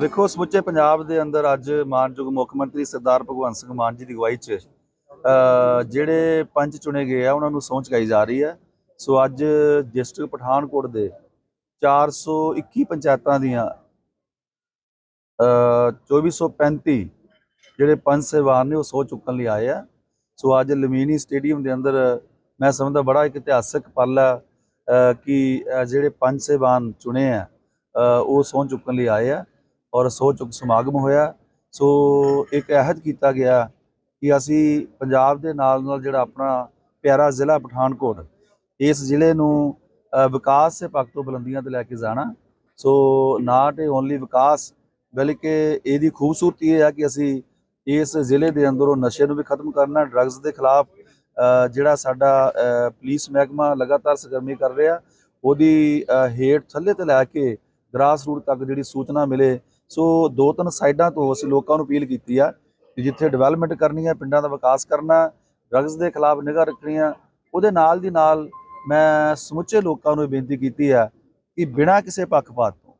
ਵੇਖੋ, ਸਮੁੱਚੇ ਪੰਜਾਬ ਦੇ ਅੰਦਰ ਅੱਜ ਮਾਨਯੋਗ ਮੁੱਖ ਮੰਤਰੀ ਸਰਦਾਰ ਭਗਵੰਤ ਸਿੰਘ ਮਾਨ ਜੀ ਦੀ ਅਗਵਾਈ 'ਚ ਜਿਹੜੇ ਪੰਜ ਚੁਣੇ ਗਏ ਆ, ਉਹਨਾਂ ਨੂੰ ਸਹੁੰ ਚੁਕਾਈ ਜਾ ਰਹੀ ਹੈ। ਸੋ ਅੱਜ ਡਿਸਟ੍ਰਿਕਟ ਪਠਾਨਕੋਟ ਦੇ 421 ਪੰਚਾਇਤਾਂ ਦੀਆਂ, ਅ 2435 ਜਿਹੜੇ ਪੰਜ ਸਹਿਬਾਨ ਨੇ, ਉਹ ਸਹੁੰ ਚੁੱਕਣ ਲਈ ਆਏ ਆ। ਸੋ ਅੱਜ ਲਮੀਨੀ ਸਟੇਡੀਅਮ ਦੇ ਅੰਦਰ ਮੈਂ ਸਮਝਦਾ ਬੜਾ ਇੱਕ ਇਤਿਹਾਸਕ ਪਲ ਹੈ ਕਿ ਜਿਹੜੇ ਪੰਜ ਸਹਿਬਾਨ ਚੁਣੇ ਆ ਉਹ ਸਹੁੰ ਚੁੱਕਣ ਲਈ ਆਏ ਆ। ਔਰ ਸਹੁੰ ਚੁੱਕ ਸਮਾਗਮ ਹੋਇਆ। ਸੋ ਇੱਕ ਅਹਿਦ ਕੀਤਾ ਗਿਆ ਕਿ ਅਸੀਂ ਪੰਜਾਬ ਦੇ ਨਾਲ ਨਾਲ ਜਿਹੜਾ ਆਪਣਾ ਪਿਆਰਾ ਜ਼ਿਲ੍ਹਾ ਪਠਾਨਕੋਟ, ਇਸ ਜ਼ਿਲ੍ਹੇ ਨੂੰ ਵਿਕਾਸ ਦੇ ਪੱਖ ਤੋਂ ਬੁਲੰਦੀਆਂ ਤੇ ਲੈ ਕੇ ਜਾਣਾ। ਸੋ ਨਾਟ ਓਨਲੀ ਵਿਕਾਸ, ਬਲਕਿ ਇਹਦੀ ਖੂਬਸੂਰਤੀ ਇਹ ਹੈ ਕਿ ਅਸੀਂ ਇਸ ਜ਼ਿਲ੍ਹੇ ਦੇ ਅੰਦਰੋਂ ਨਸ਼ੇ ਨੂੰ ਵੀ ਖਤਮ ਕਰਨਾ ਡਰੱਗਸ ਦੇ ਖਿਲਾਫ ਜਿਹੜਾ ਸਾਡਾ ਪੁਲਿਸ ਮਹਿਕਮਾ ਲਗਾਤਾਰ ਸਰਗਰਮੀ ਕਰ ਰਿਹਾ, ਉਹਦੀ ਹੇਠ ਥੱਲੇ ਤੇ ਲੈ ਕੇ ਗ੍ਰਾਸ ਰੂਟ ਤੱਕ ਜਿਹੜੀ ਸੂਚਨਾ ਮਿਲੇ ਸੋ ਦੋ ਤਿੰਨ ਸਾਈਡਾਂ ਤੋਂ ਅਸੀਂ ਲੋਕਾਂ ਨੂੰ ਅਪੀਲ ਕੀਤੀ ਆ ਕਿ ਜਿੱਥੇ ਡਿਵੈਲਪਮੈਂਟ ਕਰਨੀ ਹੈ ਪਿੰਡਾਂ ਦਾ ਵਿਕਾਸ ਕਰਨਾ ਡਰੱਗਸ ਦੇ ਖਿਲਾਫ ਨਿਗਾਹ ਰੱਖਣੀ ਆ ਉਹਦੇ ਨਾਲ ਦੀ ਨਾਲ ਮੈਂ ਸਮੁੱਚੇ ਲੋਕਾਂ ਨੂੰ ਇਹ ਬੇਨਤੀ ਕੀਤੀ ਹੈ ਕਿ ਬਿਨਾਂ ਕਿਸੇ ਪੱਖਪਾਤ ਤੋਂ,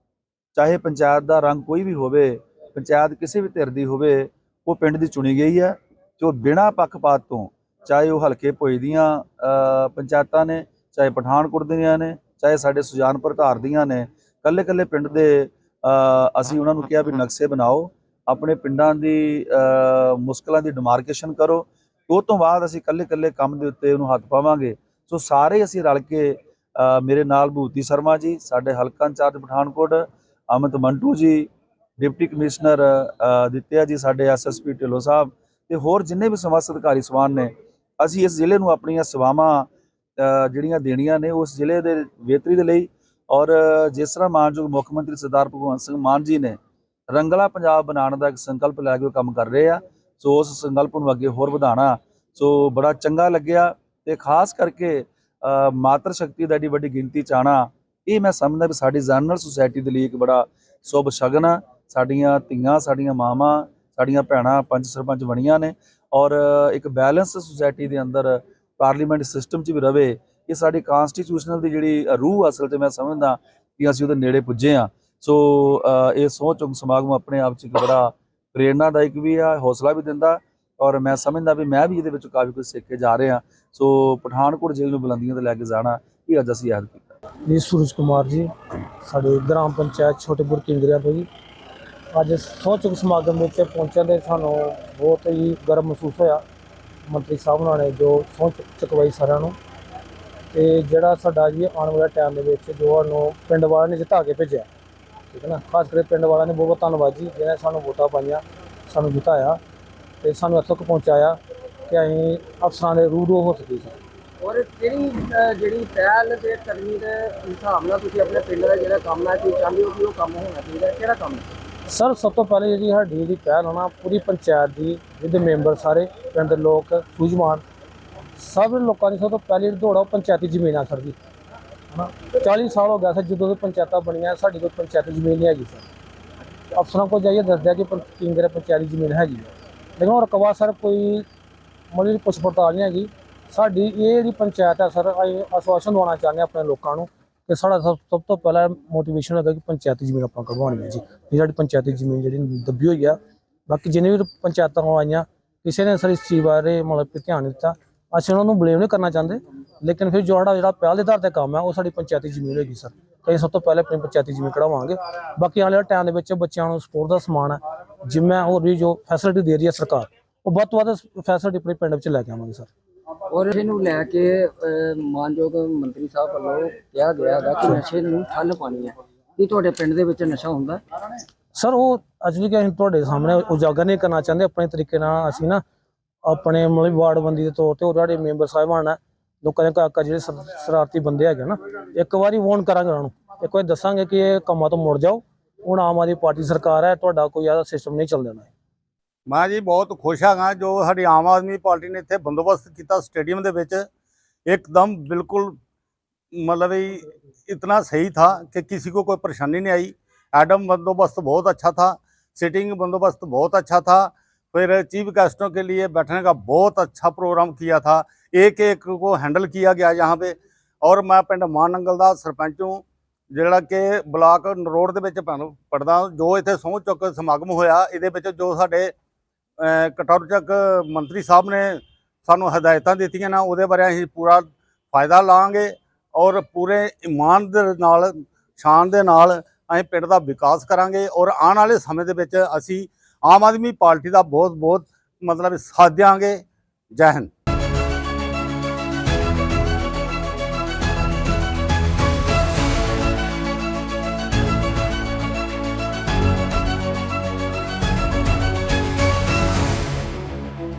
ਚਾਹੇ ਪੰਚਾਇਤ ਦਾ ਰੰਗ ਕੋਈ ਵੀ ਹੋਵੇ, ਪੰਚਾਇਤ ਕਿਸੇ ਵੀ ਧਿਰ ਦੀ ਹੋਵੇ, ਉਹ ਪਿੰਡ ਦੀ ਚੁਣੀ ਗਈ ਹੈ ਜੋ ਬਿਨਾਂ ਪੱਖਪਾਤ ਤੋਂ ਚਾਹੇ ਉਹ ਹਲਕੇ ਭੋਏ ਦੀਆਂ ਪੰਚਾਇਤਾਂ ਨੇ, ਚਾਹੇ ਪਠਾਨਕੋਟ ਦੀਆਂ ਨੇ, ਚਾਹੇ ਸਾਡੇ ਸੁਜਾਨਪੁਰ ਧਾਰ ਦੀਆਂ ਨੇ ਕੱਲੇ ਕੱਲੇ ਪਿੰਡ ਦੇ ਅਸੀਂ ਉਹਨਾਂ ਨੂੰ ਕਿਹਾ ਵੀ ਨਕਸ਼ੇ ਬਣਾਓ ਆਪਣੇ ਪਿੰਡਾਂ ਦੀ ਅ, ਮੁਸ਼ਕਲਾਂ ਦੀ ਡਿਮਾਰਕੇਸ਼ਨ ਕਰੋ। ਉਹ ਤੋਂ ਬਾਅਦ ਅਸੀਂ ਕੱਲੇ ਕੱਲੇ ਕੰਮ ਦੇ ਉੱਤੇ ਉਹਨੂੰ ਹੱਥ ਪਾਵਾਂਗੇ। ਸੋ ਸਾਰੇ ਅਸੀਂ ਰਲ ਕੇ ਮੇਰੇ ਨਾਲ ਭੂਤੀ ਸ਼ਰਮਾ ਜੀ ਸਾਡੇ ਹਲਕਾ ਇੰਚਾਰਜ ਪਠਾਨਕੋਟ ਅਮਿਤ ਮੰਟੂ ਜੀ ਡਿਪਟੀ ਕਮਿਸ਼ਨਰ ਅ, ਦਿੱਤਿਆ ਜੀ ਸਾਡੇ ਐਸਐਸਪੀ ਢਿੱਲੋਂ ਸਾਹਿਬ ਤੇ ਹੋਰ ਜਿੰਨੇ ਵੀ ਸਮਾਜ ਅਧਿਕਾਰੀ ਸਵਾਨ ਨੇ ਅਸੀਂ ਇਸ ਜ਼ਿਲ੍ਹੇ ਨੂੰ ਆਪਣੀਆਂ ਸੇਵਾਵਾਂ ਜਿਹੜੀਆਂ ਦੇਣੀਆਂ ਨੇ ਉਸ ਜ਼ਿਲ੍ਹੇ ਦੇ ਬਿਹਤਰੀ ਦੇ ਲਈ ਔਰ ਜਿਸ ਤਰ੍ਹਾਂ ਮਾਨਯੋਗ ਮੁੱਖ ਮੰਤਰੀ ਸਰਦਾਰ ਭਗਵੰਤ ਸਿੰਘ ਮਾਨ ਜੀ ਨੇ ਰੰਗਲਾ ਪੰਜਾਬ ਬਣਾਉਣ ਦਾ ਇੱਕ ਸੰਕਲਪ ਲੈ ਕੇ ਉਹ ਕੰਮ ਕਰ ਰਹੇ ਆ, ਸੋ ਉਸ ਸੰਕਲਪ ਨੂੰ ਅੱਗੇ ਹੋਰ ਵਧਾਉਣਾ, ਸੋ ਬੜਾ ਚੰਗਾ ਲੱਗਿਆ ਤੇ ਖਾਸ ਕਰਕੇ ਮਾਤਰ ਸ਼ਕਤੀ ਦਾ ਏਡੀ ਵੱਡੀ ਗਿਣਤੀ ਚ ਆਉਣਾ, ਇਹ ਮੈਂ ਸਮਝਦਾ ਵੀ ਸਾਡੀ ਜਨਰਲ ਸੁਸਾਇਟੀ ਦੇ ਲਈ ਇੱਕ ਬੜਾ ਸ਼ੁਭ ਸ਼ਗਨ ਆ, ਸਾਡੀਆਂ ਧੀਆਂ, ਸਾਡੀਆਂ ਮਾਵਾਂ, ਸਾਡੀਆਂ ਭੈਣਾਂ ਪੰਚ ਸਰਪੰਚ ਬਣੀਆਂ ਨੇ ਔਰ ਇੱਕ ਬੈਲੈਂਸ ਸੁਸਾਇਟੀ ਦੇ ਅੰਦਰ ਪਾਰਲੀਮੈਂਟ ਸਿਸਟਮ 'ਚ ਵੀ ਰਵੇ ਇਹ ਸਾਡੀ ਕਨਸਟੀਟਿਊਸ਼ਨਲ ਦੀ ਜਿਹੜੀ ਰੂਹ ਅਸਲ 'ਤੇ ਮੈਂ ਸਮਝਦਾ ਕਿ ਅਸੀਂ ਉਹਦੇ ਨੇੜੇ ਪੁੱਜੇ ਆ ਸੋ ਇਹ ਸਹੁੰ ਚੁੱਕ ਸਮਾਗਮ ਆਪਣੇ ਆਪ 'ਚ ਇੱਕ ਬੜਾ ਪ੍ਰੇਰਨਾਦਾਇਕ ਵੀ ਆ, ਹੌਸਲਾ ਵੀ ਦਿੰਦਾ ਔਰ ਮੈਂ ਸਮਝਦਾ ਵੀ ਮੈਂ ਵੀ ਇਹਦੇ ਵਿੱਚ ਕਾਫੀ ਕੁਝ ਸਿੱਖ ਕੇ ਜਾ ਰਿਹਾ ਸੋ ਪਠਾਨਕੋਟ ਜ਼ਿਲ੍ਹੇ ਨੂੰ ਬੁਲੰਦੀਆਂ ਤੇ ਲੈ ਕੇ ਜਾਣਾ, ਇਹ ਅੱਜ ਅਸੀਂ ਯਾਦ ਕੀਤਾ। ਜੀ, ਸੂਰਜ ਕੁਮਾਰ ਜੀ, ਸਾਡੇ ਗ੍ਰਾਮ ਪੰਚਾਇਤ ਛੋਟੇਪੁਰ ਕਿੰਗਰਿਆ ਤੋਂ ਜੀ। ਅੱਜ ਸਹੁੰ ਸਮਾਗਮ ਵਿੱਚ ਪਹੁੰਚਣ ਦੇ ਸਾਨੂੰ ਬਹੁਤ ਹੀ ਗਰਮ ਮਹਿਸੂਸ ਹੋਇਆ। ਮੰਤਰੀ ਸਾਹਿਬ ਨਾਲ ਨੇ ਜੋ ਸਹੁੰ ਚੁੱਕ- ਚੁਕਵਾਈ ਸਾਰਿਆਂ ਨੂੰ। ਤੇ ਜਿਹੜਾ ਸਾਡਾ ਜੀ ਆਉਣ ਵਾਲੇ ਟਾਈਮ ਦੇ ਵਿੱਚ ਜੋ ਸਾਨੂੰ ਪਿੰਡ ਵਾਲਿਆਂ ਨੇ ਜਿਤਾ ਕੇ ਭੇਜਿਆ ਠੀਕ ਹੈ ਨਾ? ਖਾਸ ਕਰਕੇ ਪਿੰਡ ਵਾਲਿਆਂ ਨੇ ਬਹੁਤ ਬਹੁਤ ਧੰਨਵਾਦ ਜੀ ਜਿਹਨੇ ਸਾਨੂੰ ਵੋਟਾਂ ਪਾਈਆਂ ਸਾਨੂੰ ਜਿਤਾਇਆ ਤੇ ਸਾਨੂੰ ਇੱਥੋਂ ਤੱਕ ਪਹੁੰਚਾਇਆ ਕਿ ਅਸੀਂ ਅਫਸਰਾਂ ਦੇ ਰੂਬਰੂ ਹੋ ਸਕੀ ਸੀ ਔਰ ਕਿਹੜੀ ਜਿਹੜੀ ਪਹਿਲ ਦੇ ਕਰਨੀ ਦੇ ਹਿਸਾਬ ਨਾਲ ਤੁਸੀਂ ਆਪਣੇ ਪਿੰਡ ਦਾ ਜਿਹੜਾ ਕੰਮ ਹੈ ਤੁਸੀਂ ਚਾਹੁੰਦੇ ਹੋ ਕਿ ਉਹ ਕੰਮ ਹੋਣਾ ਚਾਹੀਦਾ? ਕਿਹੜਾ ਕੰਮ ਸਰ ਸਭ ਤੋਂ ਪਹਿਲੇ ਜਿਹੜੀ ਸਾਡੀ ਜਿਹੜੀ ਪਹਿਲ ਹੋਣਾ ਪੂਰੀ ਪੰਚਾਇਤ ਦੀ ਜਿਹਦੇ ਮੈਂਬਰ ਸਾਰੇ ਪਿੰਡ ਦੇ ਲੋਕ ਸੂਝਵਾਨ ਸਭ ਲੋਕਾਂ ਦੀ ਸਭ ਤੋਂ ਪਹਿਲੀ ਦੌੜ ਆ ਉਹ ਪੰਚਾਇਤੀ ਜ਼ਮੀਨ ਆ ਸਰ ਜੀ। ਹਨਾ? 40 ਸਾਲ ਹੋ ਗਿਆ ਸਰ, ਜਦੋਂ ਦੀ ਪੰਚਾਇਤਾਂ ਬਣੀਆਂ, ਸਾਡੀ ਕੋਈ ਪੰਚਾਇਤੀ ਜ਼ਮੀਨ ਨਹੀਂ ਹੈਗੀ ਸਰ। ਅਫਸਰਾਂ ਕੋਲ ਜਾਈਏ ਦੱਸਦਿਆ ਕਿ ਪੰ- ਕਿੰਗਰੇ ਪੰਚਾਇਤੀ ਜ਼ਮੀਨ ਹੈਗੀ ਹੈ। ਲੇਕਿਨ ਉਹ ਰਕਬਾ ਸਰ ਕੋਈ ਮਤਲਬ ਕਿ ਪੁੱਛ ਪੜਤਾਲ ਨਹੀਂ ਹੈਗੀ। ਸਾਡੀ ਇਹ ਜਿਹੜੀ ਪੰਚਾਇਤ ਹੈ ਸਰ, ਅਸੀਂ ਆਸ਼ਵਾਸਨ ਦਵਾਉਣਾ ਚਾਹੁੰਦੇ ਹਾਂ ਆਪਣੇ ਲੋਕਾਂ ਨੂੰ ਕਿ ਸਾਡਾ ਸਭ ਸਭ ਤੋਂ ਪਹਿਲਾ ਮੋਟੀਵੇਸ਼ਨ ਹੈਗਾ ਕਿ ਪੰਚਾਇਤੀ ਜ਼ਮੀਨ ਆਪਾਂ ਕਰਵਾਉਣੀ ਹੈ ਜੀ। ਇਹ ਸਾਡੀ ਪੰਚਾਇਤੀ ਜ਼ਮੀਨ ਜਿਹੜੀ ਦੱਬੀ ਹੋਈ ਆ। ਬਾਕੀ ਜਿੰਨੇ ਵੀ ਪੰਚਾਇਤਾਂ ਆਈਆਂ, ਕਿਸੇ ਨੇ ਸਰ ਇਸ ਚੀਜ਼ ਬਾਰੇ ਮਤਲਬ ਕਿ ਧਿਆਨ ਨਹੀਂ ਦਿੱਤਾ। ਅਸੀਂ ਉਹਨਾਂ ਨੂੰ ਬਲੇਮ ਨਹੀਂ ਕਰਨਾ ਚਾਹੁੰਦੇ। ਲੇਕਿਨ ਫਿਰ ਜਿਹੜਾ ਜਿਹੜਾ ਪਹਿਲ ਦੇ ਆਧਾਰ ਤੇ ਕੰਮ ਹੈ ਉਹ ਸਾਡੀ ਪੰਚਾਇਤੀ ਜ਼ਮੀਨ ਹੋਏਗੀ ਸਰ ਤੇ ਸਭ ਤੋਂ ਪਹਿਲੇ ਆਪਣੀ ਪੰਚਾਇਤੀ ਜ਼ਮੀਨ ਕਢਵਾਵਾਂਗੇ। ਬਾਕੀ ਵਾਲੇ ਟਾਈਮ ਦੇ ਵਿੱਚ ਬੱਚਿਆਂ ਨੂੰ ਸਪੋਰਟ ਦਾ ਸਮਾਨ ਹੈ ਜਿੰਮਾ ਹੋਰ ਵੀ ਜੋ ਫੈਸਿਲਿਟੀ ਦੇ ਰਹੀ ਹੈ ਸਰਕਾਰ ਉਹ ਵੱਧ ਤੋਂ ਵੱਧ ਫੈਸਿਲਿਟੀ ਆਪਣੇ ਪਿੰਡ ਵਿੱਚ ਲੈ ਕੇ ਆਵਾਂਗੇ ਸਰ ਔਰ ਇਹਨੂੰ ਲੈ ਕੇ ਮਾਨਯੋਗ ਮੰਤਰੀ ਸਾਹਿਬ ਵੱਲੋਂ ਕਿਹਾ ਗਿਆ ਹੈਗਾ ਕਿ ਨਸ਼ੇ ਨੂੰ ਠੱਲ ਪਾਣੀ ਹੈ। ਕੀ ਤੁਹਾਡੇ ਪਿੰਡ ਦੇ ਵਿੱਚ ਨਸ਼ਾ ਹੁੰਦਾ? ਸਰ ਉਹ ਅੱਜ ਵੀ ਕਿ ਅਸੀਂ ਤੁਹਾਡੇ ਸਾਹਮਣੇ ਉਜਾਗਰ ਨਹੀਂ ਕਰਨਾ ਚਾਹੁੰਦੇ ਆਪਣੇ ਤਰੀਕੇ ਨਾਲ ਅਸੀਂ ਨਾ ਆਪਣੇ ਮਤਲਬ ਵਾਰਡਬੰਦੀ ਦੇ ਤੌਰ ਤੇ ਉਹ ਸਾਡੇ ਮੈਂਬਰ ਸਾਹਿਬਾਨ ਆ ਲੋਕਾਂ ਦੇ ਘਰ ਘਰ ਜਿਹੜੇ ਸਰ- ਸ਼ਰਾਰਤੀ ਬੰਦੇ ਹੈਗੇ ਨਾ ਇੱਕ ਵਾਰੀ ਵਾਰਨ ਕਰਾਂਗੇ ਉਹਨਾਂ ਨੂੰ ਇੱਕ ਵਾਰੀ ਦੱਸਾਂਗੇ ਕਿ ਇਹ ਕੰਮਾਂ ਤੋਂ ਮੁੜ ਜਾਓ ਹੁਣ ਆਮ ਆਦਮੀ ਪਾਰਟੀ ਸਰਕਾਰ ਹੈ ਤੁਹਾਡਾ ਕੋਈ ਆਦਾ ਸਿਸਟਮ ਨਹੀਂ ਚੱਲ ਦੇਣਾ ਮੈਂ ਜੀ ਬਹੁਤ ਖੁਸ਼ ਹਾਂ ਜੋ ਸਾਡੀ ਆਮ ਆਦਮੀ ਪਾਰਟੀ ਨੇ ਇੱਥੇ ਬੰਦੋਬਸਤ ਕੀਤਾ ਸਟੇਡੀਅਮ ਦੇ ਵਿੱਚ ਇੱਕਦਮ ਬਿਲਕੁਲ मतलब ही इतना सही था कि किसी को कोई परेशानी नहीं आई एडम बंदोबस्त बहुत अच्छा था सिटिंग बंदोबस्त बहुत अच्छा था फिर चीफ गेस्टों के लिए बैठने का बहुत अच्छा प्रोग्राम किया था एक एक को हैंडल किया गया यहाँ पे और मैं पिंड मानंगल का सरपंच हूँ ਜਿਹੜਾ ਕਿ ਬਲਾਕ ਰੋਡ ਦੇ ਵਿੱਚ ਪੈਣ- ਪੜਦਾ ਜੋ ਇੱਥੇ ਸਹੁੰ ਚੁੱਕ ਸਮਾਗਮ ਹੋਇਆ ਇਹਦੇ ਵਿੱਚ ਜੋ ਸਾਡੇ ਅਹ, ਕਟੌਰ ਚੱਕ ਮੰਤਰੀ ਸਾਹਿਬ ਨੇ ਸਾਨੂੰ ਹਦਾਇਤਾਂ ਦਿੱਤੀਆਂ ਨਾ ਉਹਦੇ ਬਾਰੇ ਅਸੀਂ ਪੂਰਾ ਫਾਇਦਾ ਲਾਂਗੇ ਔਰ ਪੂਰੇ ਇਮਾਨ ਦੇ ਨਾਲ ਸ਼ਾਨ ਦੇ ਨਾਲ ਅਸੀਂ ਪਿੰਡ ਦਾ ਵਿਕਾਸ ਕਰਾਂਗੇ ਔਰ ਆਉਣ ਵਾਲੇ ਸਮੇਂ ਦੇ ਵਿੱਚ ਅਸੀਂ ਆਮ ਆਦਮੀ ਪਾਰਟੀ ਦਾ ਬਹੁਤ ਬਹੁਤ ਮਤਲਬ ਸਾਥ ਦਿਆਂਗੇ। ਜੈ ਹਿੰਦ।